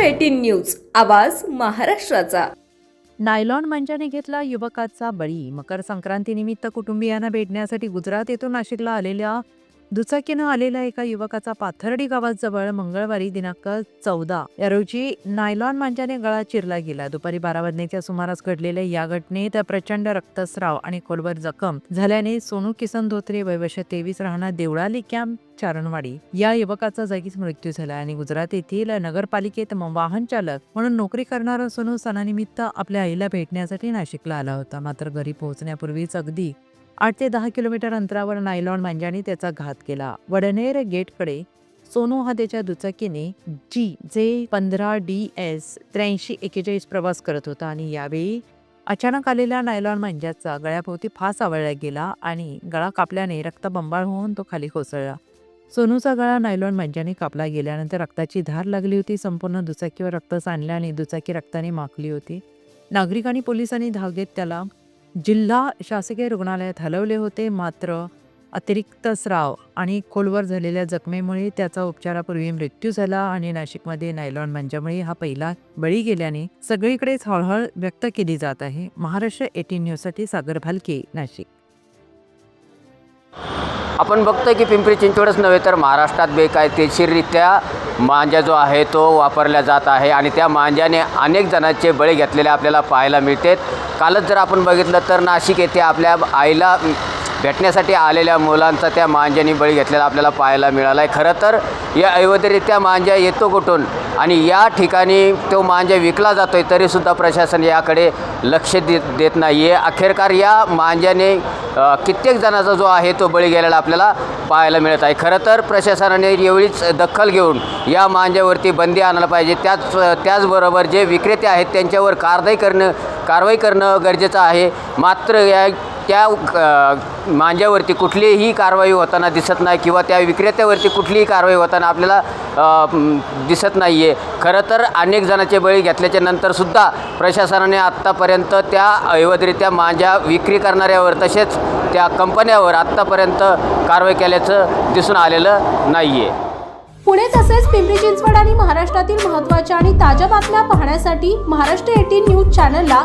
Eighteen news आवाज महाराष्ट्राचा. Nylon मंचाने घेतला युवकाचा बळी. मकर संक्रांतीनिमित्त कुटुंबियांना भेटण्यासाठी गुजरात येथून नाशिकला आलेल्या दुचाकीनं आलेल्या एका युवकाचा पाथर्डी गावाजवळ मंगळवारी दिनांक चौदा या रोजी नायलॉन मांजाने गळा चिरला गेला. दुपारी बारा वाजण्याच्या सुमारास घडलेल्या या घटनेत प्रचंड रक्तस्राव आणि खोलवर जखम झाल्याने सोनू किसन धोत्रे वयवर्ष तेवीस राहणार देवळाली कॅम्प चारणवाडी या युवकाचा जागीच मृत्यू झाला आणि गुजरात येथील नगरपालिकेत वाहन चालक म्हणून नोकरी करणारा सोनू सणानिमित्त आपल्या आईला भेटण्यासाठी नाशिकला आला होता. मात्र घरी पोहोचण्यापूर्वीच अगदी आठ ते दहा किलोमीटर अंतरावर नायलॉन मांजाने त्याचा घात केला. वडनेर गेटकडे सोनू हा त्याच्या दुचाकीने जी जे पंधरा डी एस त्र्याऐंशी एक्केचाळीस प्रवास करत होता आणि यावेळी अचानक आलेल्या नायलॉन मांजाचा गळ्याभोवती फास आवळला गेला आणि गळा कापल्याने रक्तबंबाळ होऊन तो खाली कोसळला. सोनूचा गळा नायलॉन मंजाने कापला गेल्यानंतर रक्ताची धार लागली होती संपूर्ण दुचाकीवर रक्त सांडल्याने दुचाकी रक्ताने माखली होती. नागरिकांनी पोलिसांनी धाव घेत त्याला जिल्हा शासकीय रुग्णालयात हलवले होते. मात्र अतिरिक्त स्राव आणि खोलवर झालेल्या जखमेमुळे त्याचा उपचारापूर्वी मृत्यू झाला आणि नाशिकमध्ये नायलॉन मंजामुळे हा पहिला बळी गेल्याने सगळीकडेच हळहळ व्यक्त केली जात आहे. महाराष्ट्र एटीन न्यूजसाठी सागर भालके नाशिक. आपण बघतोय की पिंपरी चिंचवडच नव्हे तर महाराष्ट्रात बेकायदेशीररित्या मांजा जो आहे तो वापरला जात आहे आणि त्या मांजाने अनेक जणांचे बळी घेतलेले आपल्याला पाहायला मिळतात. कालच जर आपण बघितलं तर नाशिक येथे आपल्या आईला भेटण्यासाठी आलेल्या मुलांचा त्या मांजाने बळी घेतलेला आपल्याला पाहायला मिळाला आहे खरं तर या अयोध्येरित्या मांजा येतो कुठून? आणि या ठिकाणी तो मांजा विकला जातो आहे तरीसुद्धा प्रशासन याकडे लक्ष देत देत नाही आहे अखेरकार या मांजाने कित्येक जणाचा जो आहे तो बळी गेलेला आपल्याला पाहायला मिळत आहे. खरं तर प्रशासनाने एवढीच दखल घेऊन या मांजावरती बंदी आणायला पाहिजे. त्याच त्याचबरोबर जे विक्रेते आहेत त्यांच्यावर कारवाई करणं कारवाई करणं गरजेचं आहे. मात्र या त्या मांज्यावरती कुठलीही कारवाई होताना दिसत नाही किंवा त्या विक्रेत्यावरती कुठलीही कारवाई होताना आपल्याला दिसत नाही आहे खरं तर अनेक जणांचे बळी घेतल्याच्या नंतरसुद्धा प्रशासनाने आत्तापर्यंत त्या अवैधरित्या मांज्या विक्री करणाऱ्यावर तसेच त्या कंपन्यावर आत्तापर्यंत कारवाई केल्याचं दिसून आलेलं नाही आहे पुणे तसेच पिंपरी चिंचवड आणि महाराष्ट्रातील महत्त्वाच्या आणि ताज्या बातम्या पाहण्यासाठी महाराष्ट्र एटीन न्यूज चॅनलला